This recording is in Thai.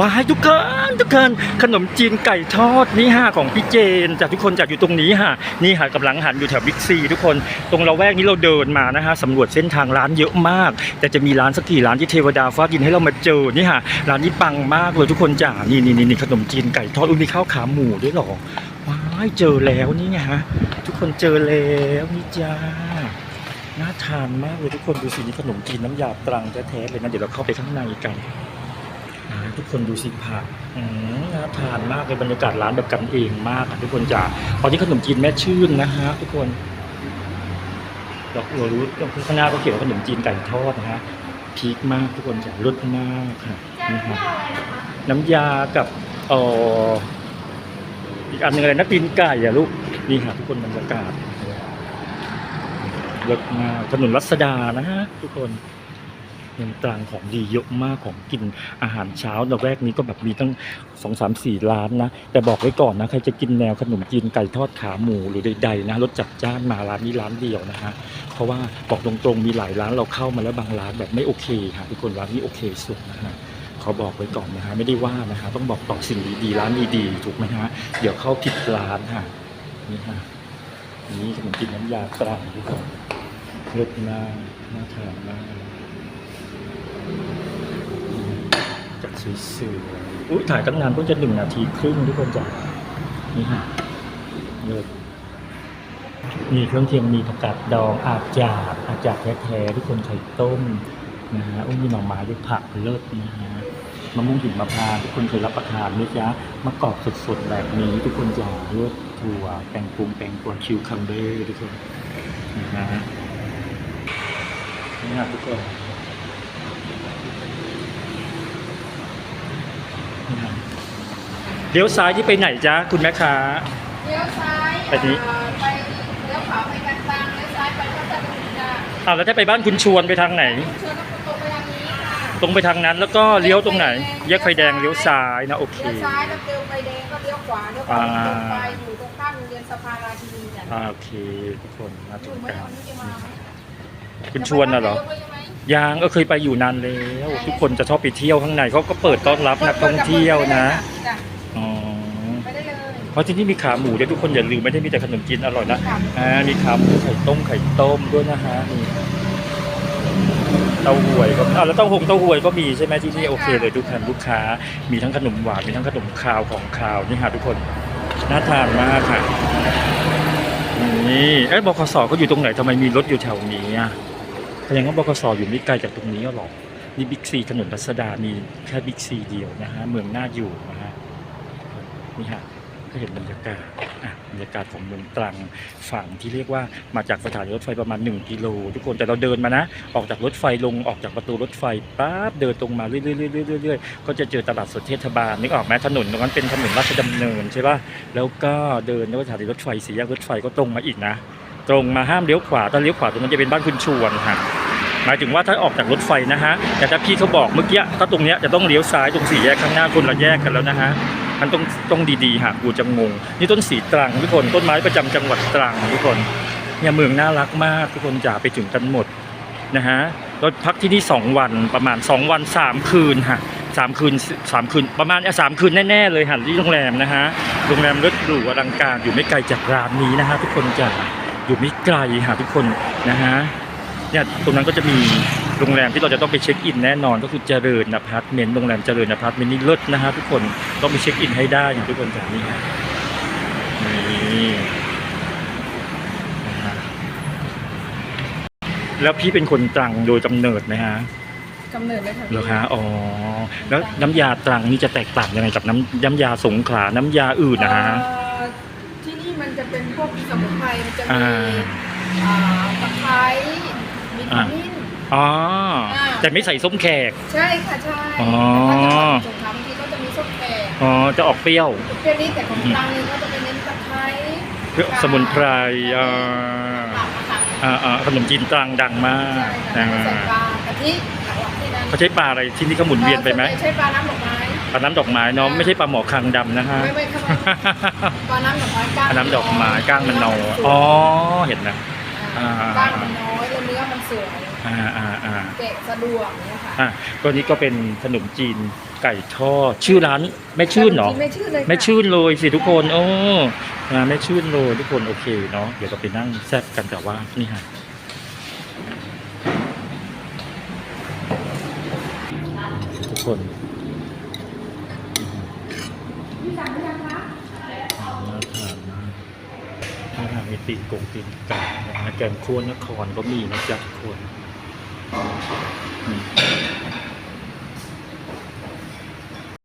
ว้ายทุกคนทุกคนขนมจีนไก่ทอดนี่ฮะของพี่เจนจากทุกคนจากอยู่ตรงนี้ฮะนี่ฮะกำลังหันอยู่แถวบิ๊กซีทุกคนตรงเราแวกนี้เราเดินมานะฮะสำรวจเส้นทางร้านเยอะมาก แต่จะมีร้านสักกี่ร้านที่เทวดาฟ้าดินให้เรามาเจอนี่ฮะร้านนี้ปังมากเลยทุกคนจ้านี่นี่นี่ขนมจีนไก่ทอดอุ้ยมีข้าวขาหมูด้วยหรอว้ายเจอแล้วนี่ไงฮะทุกคนเจอแล้วนี่จ้าน่าทานมากเลยทุกคนดูสินี่ขนมจีนน้ำยาตรังแท้ๆเลยนะเดี๋ยวเราเข้าไปข้างในกัน ทุกคนดูสิผักอืมน่าทานมากเลยบรรยากาศร้านแบบกันเองมากทุกคนจ๋าตอนนี้ขนมจีนแม่ชื่นนะฮะทุกคนเราเรารู้ตรงข้างหน้าก็เขียนว่าขนมจีนไก่ทอดนะฮะพีคมากทุกคนจ๋ารสมากค่ะนี่ฮะน้ำยากับเอ่ออีกอันหนึงอะไรนะตีนไก่อะลูกนี่ค่ะทุกคนบรรยากาศเลิศมากถนนรัศดานะฮะทุกคน เมืองตรังของดีเยอะมากของกินอาหารเช้าระแวกนี้ก็แบบมีตั้งสองสามสี่ร้านนะ แต่บอกไว้ก่อนนะใครจะกินแนวขนมจีนไก่ทอดขาหมูหรือใดๆนะรสจัดจ้านมาร้านนี้ร้านเดียวนะฮะเพราะว่าบอกตรงๆมีหลายร้านเราเข้ามาแล้วบางร้านแบบไม่โอเคค่ะทุกคนร้านนี้โอเคสุดนะฮะขอบอกไว้ก่อนนะฮะไม่ได้ว่านะฮะต้องบอกต่อสิ่งดีๆร้านดีๆถูกไหมฮะเดี๋ยวเข้าผิดร้านค่ะนี่ฮะนี่ขนมจีนน้ำยาตรังทุกคนเลิศมากน่าทานมาก จัดสวยๆอุ้ยถ่ายตั้งนานเพิ่งจะหนึ่งนาทีครึ่งทุกคนจ้ะนี่ฮะเลิศมีเครื่องเคียงมีผักกาดดองอาจาดอาจาดแท้ๆทุกคนไข่ต้มนะฮะอุ้ยมีหน่อไม้ด้วยผักเลิศนะฮะมะม่วงหิมะพานต์ทุกคนเคยรับประทานไหมจ๊ะมะกอกสดๆแบบนี้ ทุกคนจ้ะเลือดถั่วแปงปรุงแปงกวคิวคัมเบอร์ทุกคนนะฮะนี่ครับทุกคนครับ เลี้ยวซ้ายที่ไปไหนจ๊ะคุณแม่ค้า เลี้ยวซ้ายไปนี้ เอ่อไปเลี้ยวขวาไปกันตังเลี้ยวซ้ายไปก็จะเป็นจ้ะอ้าวแล้วถ้าไปบ้านคุณชวนไปทางไหน เชิญต้องตรงไปทางนี้ค่ะ ตรงไปทางนั้นแล้วก็เลี้ยวตรงไหน แยกไฟแดงเลี้ยวซ้ายนะโอเค เลี้ยวซ้ายแล้วเจอไฟแดงก็เลี้ยวขวาเลี้ยวขวาตรงไปอยู่ตรงข้ามโรงเรียนสภาราชินีจ้ะอ่าโอเคทุกคนมาอถึยู่งไหมกันวันนี้จะมาไหมคุณชวนน่ะเหรอ จะไปบ้านนายกเลยใช่ไหมยังก็เคยไปอยู่นานแล้ว ทุกคนจะชอบไปเที่ยวข้างในเขาก็เปิดต้อนรับนักท่องเที่ยวนะ จ้ะอ๋อไปได้ เลยเพราะที่นี่มีขาหมูด้วยทุกคนอย่าลืมไม่ได้มีแต่ขนมจีนอร่อยนะอ่ามีขาหมูไข่ต้มไข่ต้มด้วยนะฮะนี่เต้าหวยก็อ่าแล้วเต้าหงเต้าหวยก็มีใช่ไหมที่นี่โอเคเลยทุกท่านลูกค้า มีทั้งขนมหวานมีทั้งขนมคาวของคาวนี่ฮะทุกคนน่าทานมากค่ะนี่เอ้ยบคสก็อยู่ตรงไหนทำไมมีรถอยู่แถวนี้อะแสดงว่าบคสอยู่ไม่ไกลจากตรงนี้หรอกนี่บิ๊กซีถนนรัศดามีแค่บิ๊กซีเดียวนะฮะเมืองน่าอยู่นะฮะนี่ฮะ ก็เห็นบรรยากาศอะบรรยากาศของเมืองตรังฝั่งที่เรียกว่ามาจากสถานีรถไฟประมาณ 1 กิโล ทุกคนแต่เราเดินมานะ ออกจากรถไฟลงออกจากประตูรถไฟปั๊บเดินตรงมาเรื่อยๆๆๆเรื่อยๆก็จะเจอตลาดสดเทศบาลนึกออกไหมถนนตรงนั้นเป็นถนนราชดำเนินใช่ป่ะแล้วก็เดินแล้วสถานีรถไฟสี่แยกรถไฟก็ตรงมาอีกนะ ตรงมาห้ามเลี้ยวขวาถ้าเลี้ยวขวาตรงนั้นจะเป็นบ้านคุณชวนค่ะหมายถึงว่าถ้าออกจากรถไฟนะฮะแต่ถ้าพี่เขาบอกเมื่อกี้ถ้าตรงเนี้ยจะต้องเลี้ยวซ้ายตรงสี่แยกข้างหน้าคนละแยกกันแล้วนะฮะ มันต้องต้องดีๆหากกูจะงง นี่ต้นสีตรังทุกคนต้นไม้ประจำจังหวัดตรังทุกคนเนี่ยเมืองน่ารักมากทุกคนจ๋าไปถึงกันหมดนะฮะเราพักที่นี่สองวันประมาณสองวันสามคืนฮะสามคืนสามคืนประมาณสามคืนแน่ๆเลยหันที่โรงแรมนะฮะโรงแรมรถหรูอลังการอยู่ไม่ไกลจากร้านนี้นะฮะทุกคนจ๋าอยู่ไม่ไกลฮะทุกคนนะฮะเนี่ยตรงนั้นก็จะมี โรงแรมที่เราจะต้องไปเช็คอินแน่นอนก็คือเจริญอพาร์ตเมนต์โรงแรมเจริญอพาร์ตเมนต์นี่เลิศนะฮะทุกคนต้องไปเช็คอินให้ได้อย่างทุกคนจากนี้ฮะนี่นะฮะแล้วพี่เป็นคนตรังโดยกำเนิดไหมฮะกำเนิดเลยค่ะเหรอฮะอ๋อแล้วน้ำยาตรังนี่จะแตกต่างยังไงกับน้ำน้ำยาสงขลาน้ำยาอื่นนะฮะเอ่อที่นี่มันจะเป็นพวกสมุนไพรมันจะมีอ่าอ่าตะไคร้มีขอ่ามิ้น อ๋อ อ่า แต่ไม่ใส่ส้มแขก ใช่ค่ะใช่อ๋อ แต่ถ้าจังหวัดสงขลาบางทีก็จะมีส้มแขกอ๋อ จะออกเปรี้ยวเปรี้ยวนิดแต่ของตรังนี่ก็จะเป็นเน้นตะไคร้สมุนไพรอ่าผักอะค่ะอ่าอ่าขนมจีนตรังดังมากใช่อ่าค่ะใส่ปลากะทิหลักๆที่นั้นเขาใช้ปลาอะไรที่นี่เขาหมุนเวียนไปไหมใช้ปลาน้ำดอกไม้ ปลาน้ำดอกไม้เนาะไม่ใช่ปลาหมอคางดำนะฮะ ไม่ไม่ครับ ปลาน้ำดอกไม้ก้างปลาน้ำดอกไม้ก้างมันนออ๋อเห็นนะาอ่า กล้างมันน้อยแล้วเนื้อมันสวยอ่าอ่าอ่าแกะสะดวกเนี่ยค่ะอะก็นี้ก็เป็นขนมจีนไก่ทอดชื่อร้านแม่ชื่นเหรอ ไม่ชื่นเลยค่ะแม่ชื่นเลยสิทุกคนโอ้นะแม่ชื่นเลยทุกคนโอเคเนาะเดี๋ยวเราไปนั่งแซ่บกันแต่ว่านี่ฮะทุกคน พี่สั่งหรือยังคะ น่าทานมากน่าทาน มีตีนกงตีนไก่แกงคั่วนครก็มีนะจ๊ะคนอืม